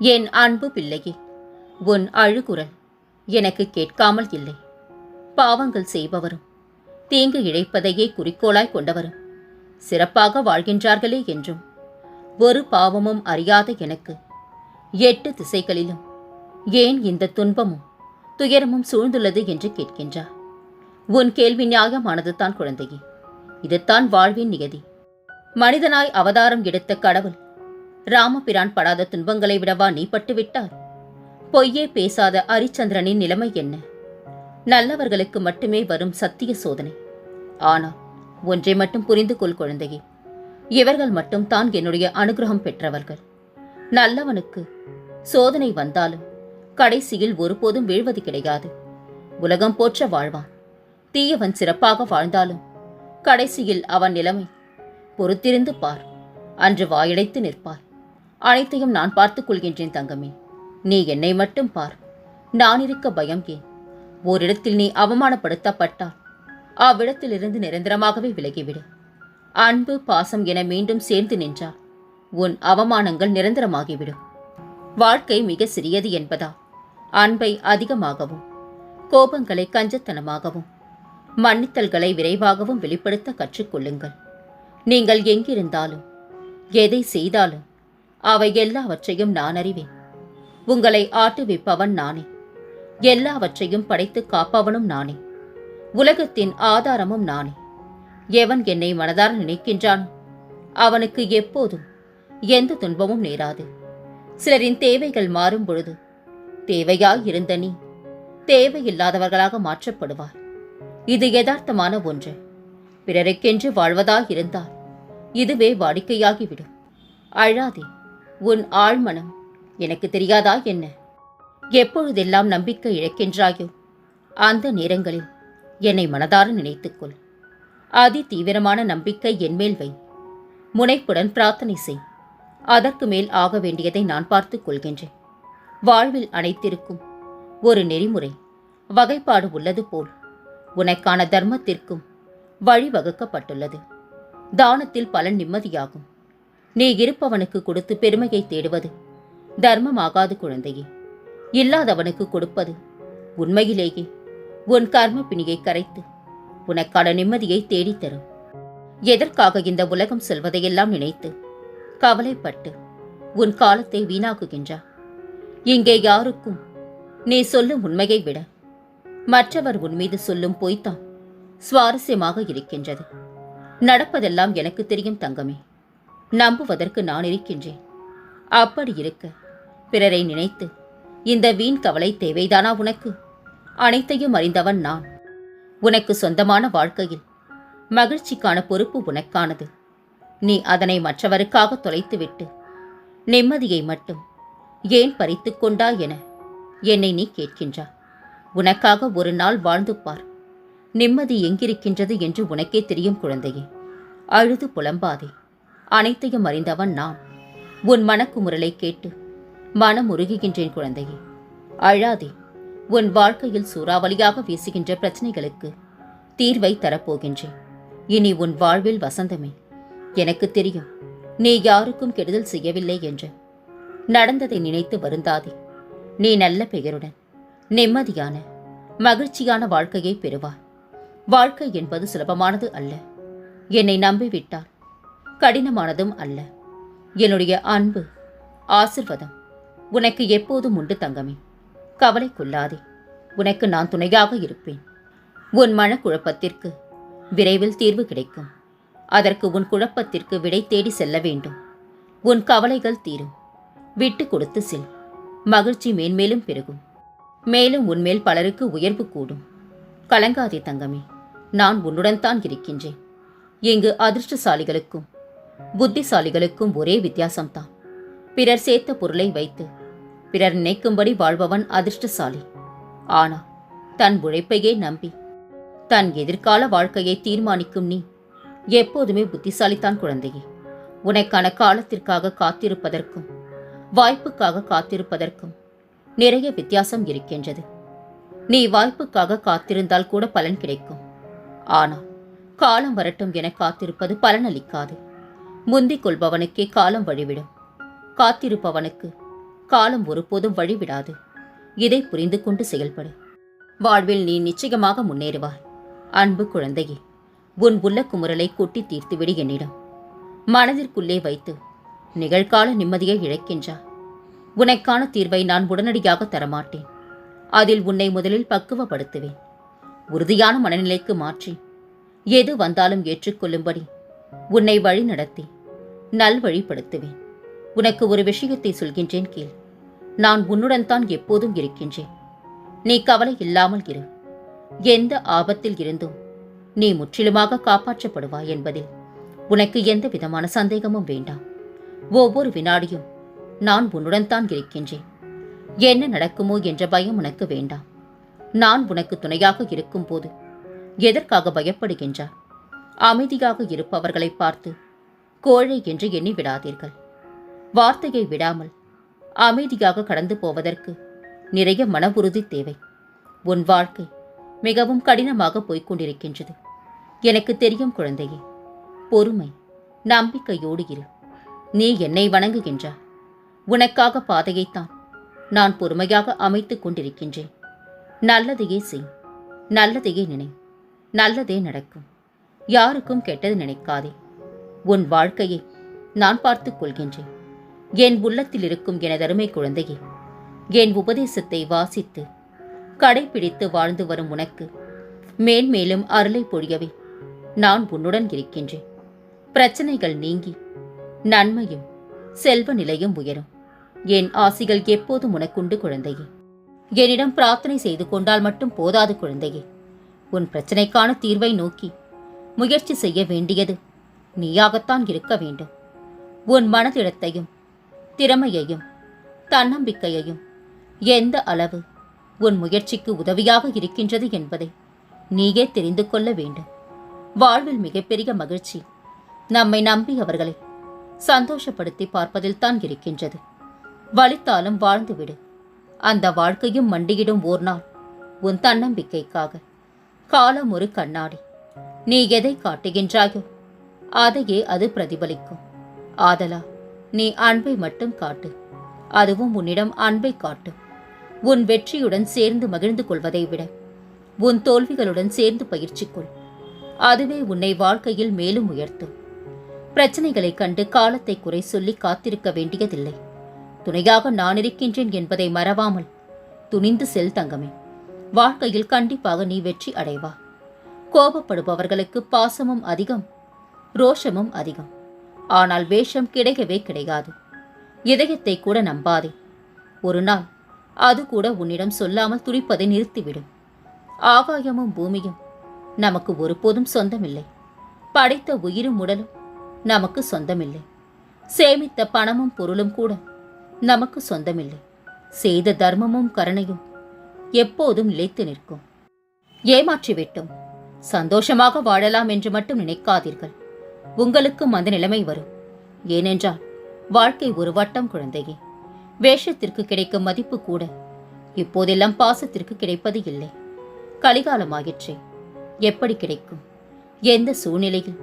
என் அன்பு பிள்ளையே உன் அழுகுரல் எனக்கு கேட்காமல் இல்லை. பாவங்கள் செய்பவரும் தீங்கு இழைப்பதையே குறிக்கோளாய் கொண்டவரும் சிறப்பாக வாழ்கின்றார்களே என்றும் ஒரு பாவமும் அறியாத எனக்கு எட்டு திசைகளிலும் ஏன் இந்த துன்பமும் துயரமும் சூழ்ந்துள்ளது என்று கேட்கின்றார். உன் கேள்வி நியாயமானது தான் குழந்தையே இதுதான் வாழ்வின் நியதி. மனிதனாய் அவதாரம் எடுத்த கடவுள் ராமபிரான் படாத துன்பங்களை விடவா நீ பட்டுவிட்டார் பொய்யே பேசாத அரிச்சந்திரனின் நிலைமை என்ன? நல்லவர்களுக்கு மட்டுமே வரும் சத்திய சோதனை. ஆனால் ஒன்றை மட்டும் புரிந்து கொள் குழந்தையே. இவர்கள் மட்டும் தான் என்னுடைய அனுகிரகம் பெற்றவர்கள். நல்லவனுக்கு சோதனை வந்தாலும் கடைசியில் ஒருபோதும் வீழ்வது கிடையாது. உலகம் போற்ற வாழ்வான். தீயவன் சிறப்பாக வாழ்ந்தாலும் கடைசியில் அவன் நிலைமை பொறுத்திருந்து பார். அன்று வாயடைத்து நிற்பார். அனைத்தையும் நான் பார்த்துக் கொள்கின்றேன் தங்கமே. நீ என்னை மட்டும் பார். நான் இருக்க பயம் ஏன்? ஓரிடத்தில் நீ அவமானப்படுத்தப்பட்டால் அவ்விடத்திலிருந்து நிரந்தரமாகவே விலகிவிடு. அன்பு பாசம் என மீண்டும் சேர்ந்து நின்றால் உன் அவமானங்கள் நிரந்தரமாகிவிடும். வாழ்க்கை மிக சிறியது என்பதா? அன்பை அதிகமாகவும் கோபங்களை கஞ்சத்தனமாகவும் மன்னித்தல்களை விரைவாகவும் வெளிப்படுத்த கற்றுக்கொள்ளுங்கள் நீங்கள் எங்கிருந்தாலும் எதை செய்தாலும் அவை எல்லாவற்றையும் நான் அறிவேன். உங்களை ஆட்டுவிப்பவன் நானே. எல்லாவற்றையும் படைத்து காப்பவனும் நானே. உலகத்தின் ஆதாரமும் நானே. எவன் என்னை மனதார நினைக்கின்றான் அவனுக்கு எப்போதும் எந்த துன்பமும் நேராது. சிலரின் தேவைகள் மாறும் பொழுது தேவையாய் இருந்த நீ தேவையில்லாதவர்களாக மாற்றப்படுவார் இது யதார்த்தமான ஒன்று. பிறருக்கென்று வாழ்வதாயிருந்தால் இதுவே வாடிக்கையாகிவிடும். அழாதே. உன் ஆழ்மனம் எனக்கு தெரியாதா என்ன? எப்பொழுதெல்லாம் நம்பிக்கை இழக்கின்றாயோ அந்த நேரங்களில் என்னை மனதார நினைத்துக்கொள் அதி தீவிரமான நம்பிக்கை என்மேல் வை. முனைப்புடன் பிரார்த்தனை செய். அதற்கு மேல் ஆக வேண்டியதை நான் பார்த்துக் கொள்கின்றேன். வாழ்வில் அனைத்திற்கும் ஒரு நெறிமுறை வகைப்பாடு உள்ளது போல் உனக்கான தர்மத்திற்கும் வழிவகுக்கப்பட்டுள்ளது. தானத்தில் பலன் நிம்மதியாகும். நீ இருப்பவனுக்கு கொடுத்து பெருமையை தேடுவது தர்மமாகாது குழந்தையே. இல்லாதவனுக்கு கொடுப்பது உண்மையிலேயே உன் கர்ம பிணியை கரைத்து உனக்கான நிம்மதியை தேடித்தரும். எதற்காக இந்த உலகம் செல்வதையெல்லாம் நினைத்து கவலைப்பட்டு உன் காலத்தை வீணாக்குகின்றா? இங்கே யாருக்கும் நீ சொல்லும் உண்மையை விட மற்றவர் உன் மீது சொல்லும் பொய்த்தான் சுவாரஸ்யமாக இருக்கின்றது. நடப்பதெல்லாம் எனக்கு தெரியும் தங்கமே. நம்புவதற்கு நான் இருக்கின்றேன். அப்படி இருக்க பிறரை நினைத்து இந்த வீண் கவலை தேவைதானா உனக்கு? அனைத்தையும் அறிந்தவன் நான். உனக்கு சொந்தமான வாழ்க்கையில் மகிழ்ச்சிக்கான பொறுப்பு உனக்கானது. நீ அதனை மற்றவருக்காக தொலைத்துவிட்டு நிம்மதியை மட்டும் ஏன் பறித்து கொண்டா என என்னை நீ கேட்கின்றா? உனக்காக ஒரு நாள் வாழ்ந்து பார். நிம்மதி எங்கிருக்கின்றது என்று உனக்கே தெரியும் குழந்தையே. அழுது புலம்பாதே. அனைத்தையும் அறிந்தவன் நான். உன் மனக்குமுறலை கேட்டு மனம் உருகுகின்றேன் குழந்தையே. அழாதே உன் வாழ்க்கையில் சூறாவளியாக வீசுகின்ற பிரச்சனைகளுக்கு தீர்வை தரப்போகின்றேன். இனி உன் வாழ்வில் வசந்தமே. எனக்கு தெரியும் நீ யாருக்கும் கெடுதல் செய்யவில்லை என்று. நடந்ததை நினைத்து வருந்தாதே. நீ நல்ல பெயருடன் நிம்மதியான மகிழ்ச்சியான வாழ்க்கையை பெறுவாய். வாழ்க்கை என்பது சுலபமானது அல்ல. என்னை நம்பிவிட்டால் கடினமானதும் அல்ல. என்னுடைய அன்பு ஆசிர்வாதம் உனக்கு எப்போதும் உண்டு தங்கமே. கவலை கொள்ளாதே. உனக்கு நான் துணையாக இருப்பேன். உன் மனக்குழப்பத்திற்கு விரைவில் தீர்வு கிடைக்கும். அதற்கு உன் குழப்பத்திற்கு விடை தேடி செல்ல வேண்டும். உன் கவலைகள் தீரும். விட்டு கொடுத்து செல். மகிழ்ச்சி மேன்மேலும் பெருகும். மேலும் உன்மேல் பலருக்கு உயர்வு கூடும். கலங்காதே தங்கமே. நான் உன்னுடன் தான் இருக்கின்றேன். இங்கு அதிர்ஷ்டசாலிகளுக்கும் புத்திசாலிகளுக்கும் ஒரே வித்தியாசம்தான். பிறர் சேர்த்த பொருளை வைத்து பிறர் நினைக்கும்படி வாழ்பவன் அதிர்ஷ்டசாலி. ஆனா தன் உழைப்பையே நம்பி தன் எதிர்கால வாழ்க்கையை தீர்மானிக்கும் நீ எப்போதுமே புத்திசாலித்தான் குழந்தையே. உனக்கான காலத்திற்காக காத்திருப்பதற்கும் வாய்ப்புக்காக காத்திருப்பதற்கும் நிறைய வித்தியாசம் இருக்கின்றது. நீ வாய்ப்புக்காக காத்திருந்தால் கூட பலன் கிடைக்கும். ஆனால் காலம் வரட்டும் என காத்திருப்பது பலனளிக்காது. முந்திக் கொள்பவனுக்கே காலம் வழிவிடும். காத்திருப்பவனுக்கு காலம் ஒருபோதும் வழிவிடாது. இதை புரிந்து கொண்டு செயல்படு. வாழ்வில் நீ நிச்சயமாக முன்னேறுவாய். அன்பு குழந்தையே உன் உள்ள குமுறலை கூட்டி தீர்த்துவிடு என்னிடம். மனதிற்குள்ளே வைத்து நிகழ்கால நிம்மதியை இழக்கின்றாய் உனக்கான தீர்வை நான் உடனடியாக தரமாட்டேன். அதில் உன்னை முதலில் பக்குவப்படுத்துவேன். உறுதியான மனநிலைக்கு மாற்றி எது வந்தாலும் ஏற்றுக்கொள்ளும்படி உன்னை வழி நடத்தி நல்வழிப்படுத்துவேன். உனக்கு ஒரு விஷயத்தை சொல்கின்றேன் கேள். நான் உன்னுடன் தான் எப்போதும் இருக்கின்றேன். நீ கவலை இல்லாமல் இரு. எந்த ஆபத்தில் இருந்தும் நீ முற்றிலுமாக காப்பாற்றப்படுவாய் என்பதில் உனக்கு எந்த விதமான சந்தேகமும் வேண்டாம். ஒவ்வொரு வினாடியும் நான் உன்னுடன் தான் இருக்கின்றேன். என்ன நடக்குமோ என்ற பயம் உனக்கு வேண்டாம். நான் உனக்கு துணையாக இருக்கும்போது எதற்காக பயப்படுகின்றார் அமைதியாக இருப்பவர்களை பார்த்து கோழை என்று எண்ணி விடாதீர்கள். வார்த்தையை விடாமல் அமைதியாக கடந்து போவதற்கு நிறைய மன உறுதி தேவை. உன் வாழ்க்கை மிகவும் கடினமாக போய்க் கொண்டிருக்கின்றது. எனக்கு தெரியும் குழந்தையே பொறுமை நம்பிக்கையோடு இரு. நீ என்னை வணங்குகின்றாய். உனக்காக பாதையைத்தான் நான் பொறுமையாக அமைத்துக் கொண்டிருக்கின்றேன். நல்லதையே செய் நல்லதையே நினை நல்லதே நடக்கும். யாருக்கும் கெட்டது நினைக்காதே. உன் வாழ்க்கையை நான் பார்த்துக் கொள்கின்றேன். என் உள்ளத்தில் இருக்கும் எனதருமை குழந்தையே என் உபதேசத்தை வாசித்து கடைபிடித்து வாழ்ந்து வரும் உனக்கு மேன்மேலும் அருளை பொழியவே நான் உன்னுடன் இருக்கின்றேன். பிரச்சனைகள் நீங்கி நன்மையும் செல்வ நிலையும் உயரும். என் ஆசிகள் எப்போதும் உனக்குண்டு குழந்தையே. என்னிடம் பிரார்த்தனை செய்து கொண்டால் மட்டும் போதாது குழந்தையே. உன் பிரச்சனைக்கான தீர்வை நோக்கி முயற்சி செய்ய வேண்டியது நீயாகத்தான் இருக்க வேண்டும். உன் மனதிடத்தையும் திறமையையும் தன்னம்பிக்கையையும் எந்த அளவு உன் முயற்சிக்கு உதவியாக இருக்கின்றது என்பதை நீயே தெரிந்து கொள்ள வேண்டும். வாழ்வில் மிகப்பெரிய மகிழ்ச்சி நம்மை நம்பியவர்களை சந்தோஷப்படுத்தி பார்ப்பதில்தான் இருக்கின்றது. வலித்தாலும் வாழ்ந்துவிடு. அந்த வாழ்க்கையும் மண்டியிடும் ஓர் நாள் உன் தன்னம்பிக்கைக்காக. காலம் ஒரு கண்ணாடி. நீ எதை காட்டுகின்றாயோ அதையே அது பிரதிபலிக்கும். ஆதலா நீ அன்பை மட்டும் காட்டு. அதுவும் உன்னிடம் அன்பை காட்டு. உன் வெற்றியுடன் சேர்ந்து மகிழ்ந்து கொள்வதை விட உன் தோல்விகளுடன் சேர்ந்து பயிற்சி கொள் அதுவே உன்னை வாழ்க்கையில் மேலும் உயர்த்தும். பிரச்சனைகளை கண்டு காலத்தை குறை சொல்லி காத்திருக்க வேண்டியதில்லை. துணையாக நான் இருக்கின்றேன் என்பதை மறவாமல் துணிந்து செல் தங்கமே. வாழ்க்கையில் கண்டிப்பாக நீ வெற்றி அடைவா. கோபப்படுபவர்களுக்கு பாசமும் அதிகம். ரோஷமும் அதிகம். ஆனால் வேஷம் கிடைக்கவே கிடையாது இதயத்தை கூட நம்பாதே. ஒரு நாள் அது கூட உன்னிடம் சொல்லாமல் துடிப்பதை நிறுத்திவிடும். ஆகாயமும் பூமியும் நமக்கு ஒருபோதும் சொந்தமில்லை. படைத்த உயிரும் உடலும் நமக்கு சொந்தமில்லை. சேமித்த பணமும் பொருளும் கூட நமக்கு சொந்தமில்லை. செய்த தர்மமும் கருணையும் எப்போதும் நிலைத்து நிற்கும். ஏமாற்றிவிட்டோம். சந்தோஷமாக வாழலாம் என்று மட்டும் நினைக்காதீர்கள். உங்களுக்கும் அந்த நிலைமை வரும். ஏனென்றால் வாழ்க்கை ஒரு வட்டம் குழந்தையே. வேஷத்திற்கு கிடைக்கும் மதிப்பு கூட இப்போதெல்லாம் பாசத்திற்கு கிடைப்பது இல்லை. கலிகாலமாயிற்றே. எப்படி கிடைக்கும்? எந்த சூழ்நிலையில்?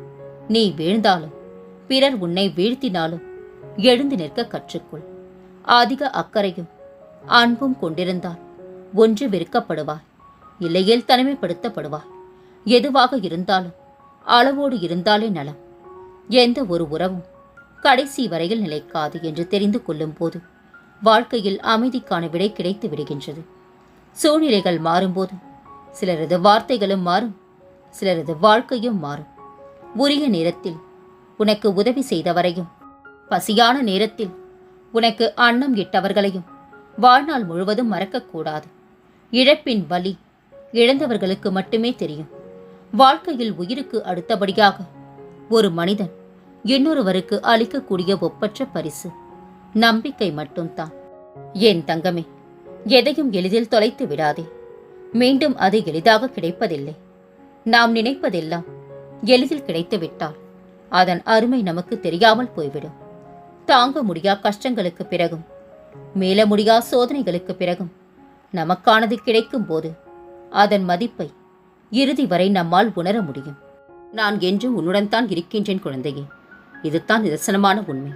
நீ வீழ்ந்தாலும் பிறர் உன்னை வீழ்த்தினாலும் எழுந்து நிற்க கற்றுக்கொள். அதிக அக்கறையும் அன்பும் கொண்டிருந்தால் ஒன்று வெறுக்கப்படுவாய். இல்லையேல் தனிமைப்படுத்தப்படுவாய். எதுவாக இருந்தாலும் அளவோடு இருந்தாலே நலம். எந்த ஒரு உறவும் கடைசி வரையில் நிலைக்காது என்று தெரிந்து கொள்ளும் போது வாழ்க்கையில் அமைதிக்கான விடை கிடைத்து விடுகின்றது. சூழ்நிலைகள் மாறும்போது சிலரது வார்த்தைகளும் மாறும் சிலரது வாழ்க்கையும் மாறும். உரிய நேரத்தில் உனக்கு உதவி செய்தவரையும் பசியான நேரத்தில் உனக்கு அன்னம் இட்டவர்களையும் வாழ்நாள் முழுவதும் மறக்கக்கூடாது. இழப்பின் வலி இழந்தவர்களுக்கு மட்டுமே தெரியும். வாழ்க்கையில் உயிருக்கு அடுத்தபடியாக ஒரு மனிதன் இன்னொருவருக்கு அளிக்கக்கூடிய ஒப்பற்ற பரிசு. நம்பிக்கை மட்டும்தான். என் தங்கமே எதையும் எளிதில் தொலைத்து விடாதே. மீண்டும் அது எளிதாக கிடைப்பதில்லை. நாம் நினைப்பதெல்லாம் எளிதில் கிடைத்துவிட்டால் அதன் அருமை நமக்கு தெரியாமல் போய்விடும். தாங்க முடியா கஷ்டங்களுக்கு பிறகும் மேல முடியா சோதனைகளுக்கு பிறகும் நமக்கானது கிடைக்கும் போது அதன் மதிப்பை இறுதி வரை நம்மால் உணர முடியும். நான் என்றும் உன்னுடன் தான் இருக்கின்றேன் குழந்தையே. இதுதான் நிதர்சனமான உண்மை.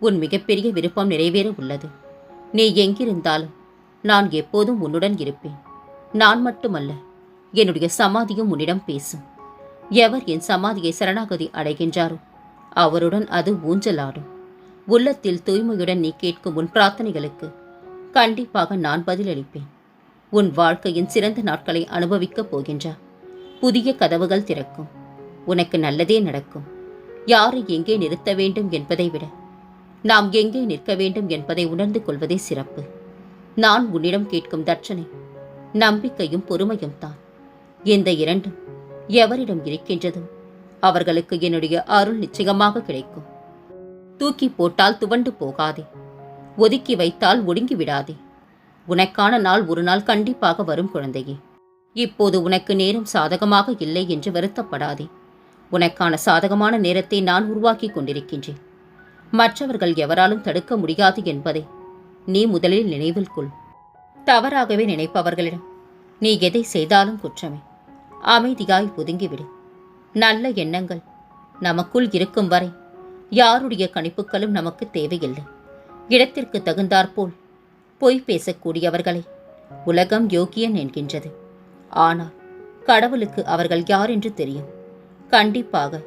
உன் மிகப்பெரிய விருப்பம் நிறைவேற உள்ளது. நீ எங்கிருந்தாலும் நான் எப்போதும் உன்னுடன் இருப்பேன். நான் மட்டுமல்ல என்னுடைய சமாதியும் உன்னிடம் பேசும். எவர் என் சமாதியை சரணாகதி அடைகின்றாரோ அவருடன் அது ஊஞ்சலாடும். உள்ளத்தில் தூய்மையுடன் நீ கேட்கும் உன் பிரார்த்தனைகளுக்கு கண்டிப்பாக நான் பதிலளிப்பேன். உன் வாழ்க்கையின் சிறந்த நாட்களை அனுபவிக்கப் போகின்றார் புதிய கதவுகள் திறக்கும். உனக்கு நல்லதே நடக்கும். யாரை எங்கே நிறுத்த வேண்டும் என்பதை விட நாம் எங்கே நிற்க வேண்டும் என்பதை உணர்ந்து கொள்வதே சிறப்பு. நான் உன்னிடம் கேட்கும் தட்சணை நம்பிக்கையும் பொறுமையும் தான். இந்த இரண்டும் எவரிடம் இருக்கின்றதும் அவர்களுக்கு என்னுடைய அருள் நிச்சயமாக கிடைக்கும். தூக்கி போட்டால் துவண்டு போகாதே. ஒதுக்கி வைத்தால் ஒடுங்கி விடாதே. உனக்கான நாள் ஒரு நாள் கண்டிப்பாக வரும் குழந்தையே. இப்போது உனக்கு நேரம் சாதகமாக இல்லை என்று வருத்தப்படாதே. உனக்கான சாதகமான நேரத்தை நான் உருவாக்கி கொண்டிருக்கின்றேன். மற்றவர்கள் எவராலும் தடுக்க முடியாது என்பதை நீ முதலில் நினைவில் கொள். தவறாகவே நினைப்பவர்களிடம் நீ எதை செய்தாலும் குற்றமே. அமைதியாய் ஒதுங்கிவிடு. நல்ல எண்ணங்கள் நமக்குள் இருக்கும் வரை யாருடைய கணிப்புகளும் நமக்கு தேவையில்லை. இடத்திற்கு தகுந்தாற்போல் பொய் பேசக்கூடியவர்களை உலகம் யோக்கியன் என்கின்றது. ஆனால் கடவுளுக்கு அவர்கள் யார் என்று தெரியும். கண்டிப்பாக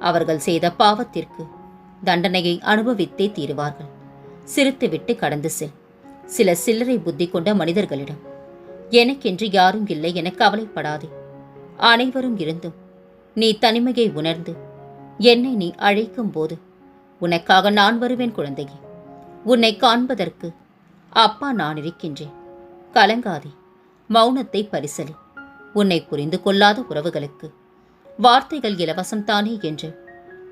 அவர்கள் செய்த பாவத்திற்கு தண்டனையை அனுபவித்தே தீருவார்கள். சிரித்துவிட்டு கடந்து செல். சில சில்லறை புத்தி கொண்ட மனிதர்களிடம் எனக்கென்று யாரும் இல்லை என கவலைப்படாதே. அனைவரும் இருந்தும் நீ தனிமையை உணர்ந்து என்னை நீ அழைக்கும் போது உனக்காக நான் வருவேன் குழந்தையே. உன்னை காண்பதற்கு அப்பா நான் இருக்கின்றேன். கலங்காதே. மௌனத்தை பரிசலி. உன்னை புரிந்து கொள்ளாத உறவுகளுக்கு வார்த்தைகள் இலவசம் தானே என்று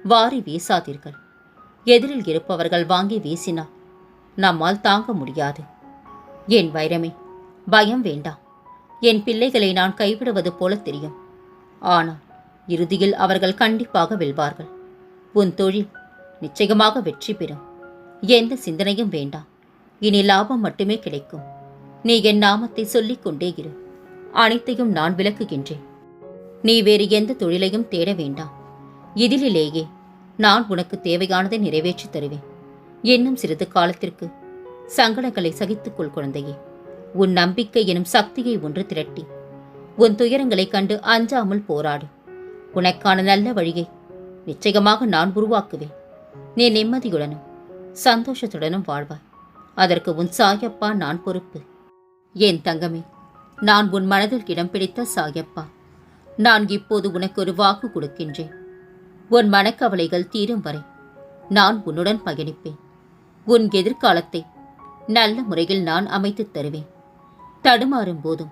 வாரி வீசாதீர்கள். எதிரில் இருப்பவர்கள் வாங்கி வீசினால் நம்மால் தாங்க முடியாது. என் வைரமே பயம் வேண்டாம் என் பிள்ளைகளை நான் கைவிடுவது போல தெரியும். ஆனால் இறுதியில் அவர்கள் கண்டிப்பாக வெல்வார்கள். உன் தொழில் நிச்சயமாக வெற்றி பெறும். எந்த சிந்தனையும் வேண்டாம் இனி லாபம் மட்டுமே கிடைக்கும். நீ என் நாமத்தை சொல்லிக் கொண்டே இரு. அனைத்தையும் நான் விளக்குகின்றேன். நீ வேறு எந்த தொழிலையும் தேட வேண்டாம். இதிலேயே நான் உனக்கு தேவையானதை நிறைவேற்றித் தருவேன். இன்னும் சிறிது காலத்திற்கு சங்கடங்களை சகித்துக்கொள் குழந்தையே. உன் நம்பிக்கை எனும் சக்தியை ஒன்று திரட்டி உன் துயரங்களைக் கண்டு அஞ்சாமல் போராடு. உனக்கான நல்ல வழியை நிச்சயமாக நான் உருவாக்குவேன். நீ நிம்மதியுடனும் சந்தோஷத்துடனும் வாழ்வாய். அதற்கு உன் சாயப்பா நான் பொறுப்பு. என் தங்கமே நான் உன் மனதில் இடம் பிடித்த சாயப்பா. நான் இப்போது உனக்கு ஒரு வாக்கு கொடுக்கின்றேன். உன் மனக்கவலைகள் தீரும் வரை நான் உன்னுடன் பயணிப்பேன். உன் எதிர்காலத்தை நல்ல முறையில் நான் அமைத்துத் தருவேன். தடுமாறும் போதும்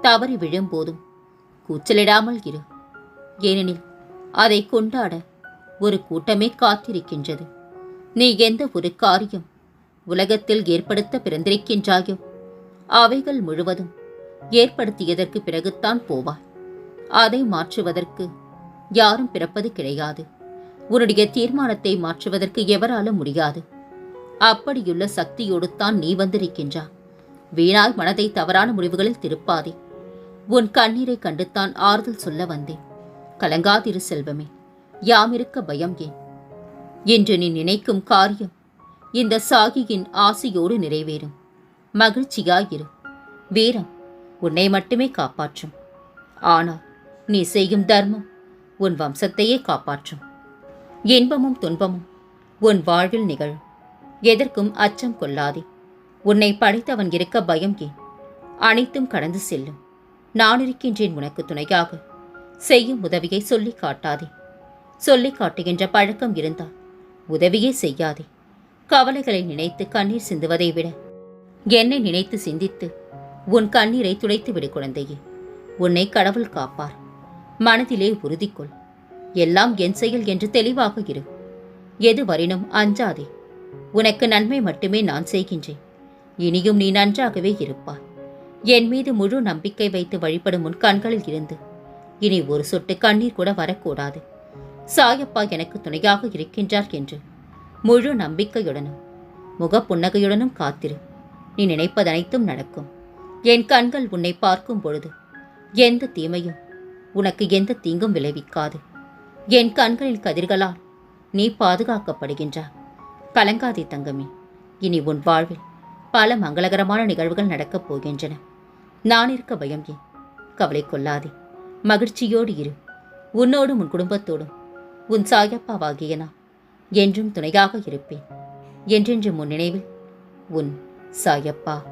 தவறி விழும் போதும் கூச்சலிடாமல் இரு. ஏனெனில் அதை கொண்டாட ஒரு கூட்டமே காத்திருக்கின்றது. நீ எந்த ஒரு காரியம் உலகத்தில் ஏற்படுத்த பிறந்திருக்கின்றாயோ அவைகள் முழுவதும் ஏற்படுத்தியதற்கு பிறகுத்தான் போவாய். அதை மாற்றுவதற்கு யாரும் பிறப்பது கிடையாது. உன்னுடைய தீர்மானத்தை மாற்றுவதற்கு எவராலும் முடியாது. அப்படியுள்ள சக்தியோடு தான் நீ வந்திருக்கின்றா. வீணாய் மனதை தவறான முடிவுகளில் திருப்பாதே. உன் கண்ணீரை கண்டுத்தான் ஆறுதல் சொல்ல வந்தேன். கலங்காதிரு செல்வமே யாமிருக்க பயம் ஏன்? என்று நீ நினைக்கும் காரியம் இந்த சாகியின் ஆசையோடு நிறைவேறும். மகிழ்ச்சியாயிரு வீரம் உன்னை மட்டுமே காப்பாற்றும். ஆனால் நீ செய்யும் தர்மம் உன் வம்சத்தையே காப்பாற்றும். இன்பமும் துன்பமும் உன் வாழ்வில் நிகழும். எதற்கும் அச்சம் கொள்ளாதே. உன்னை படைத்தவன் இருக்க பயம் ஏன்? அனைத்தும் கடந்து செல்லும். நான் இருக்கின்றேன் உனக்கு துணையாக. செய்யும் உதவியை சொல்லிக் காட்டாதே. சொல்லிக் காட்டுகின்ற பழக்கம் இருந்தால் உதவியே செய்யாதே. கவலைகளை நினைத்து கண்ணீர் சிந்துவதை விட என்னை நினைத்து சிந்தித்து உன் கண்ணீரை துடைத்து விடு குழந்தையே. உன்னை கடவுள் காப்பார். மனதிலே உறுதிக்கொள். எல்லாம் என் செயல் என்று தெளிவாக இரு. எது வரினும் அஞ்சாதே. உனக்கு நன்மை மட்டுமே நான் செய்கின்றேன். இனியும் நீ நன்றாகவே இருப்பாய். என் மீது முழு நம்பிக்கை வைத்து வழிபடும் உன் கண்களில் இருந்து. இனி ஒரு சொட்டு கண்ணீர் கூட வரக்கூடாது. சாயப்பா எனக்கு துணையாக இருக்கின்றார் என்று. முழு நம்பிக்கையுடனும் முகப்புன்னகையுடனும் காத்திரு. நீ நினைப்பதனைத்தும் நடக்கும். என் கண்கள் உன்னை பார்க்கும் பொழுது எந்த தீமையும் உனக்கு எந்த தீங்கும் விளைவிக்காது. என் கண்களில் கதிர்களால் நீ பாதுகாக்கப்படுகின்றாய் கலங்காதே தங்கமே. இனி உன் வாழ்வில் பல மங்களகரமான நிகழ்வுகள் நடக்கப் போகின்றன. நான் இருக்க பயம் ஏன்? கவலை கொள்ளாதே. மகிழ்ச்சியோடு இரு. உன்னோடும் உன் குடும்பத்தோடும். உன் சாயப்பாவாகிய நான் என்றும் துணையாக இருப்பேன். என்றென்று முன் நினைவில் உன் சாயப்பா.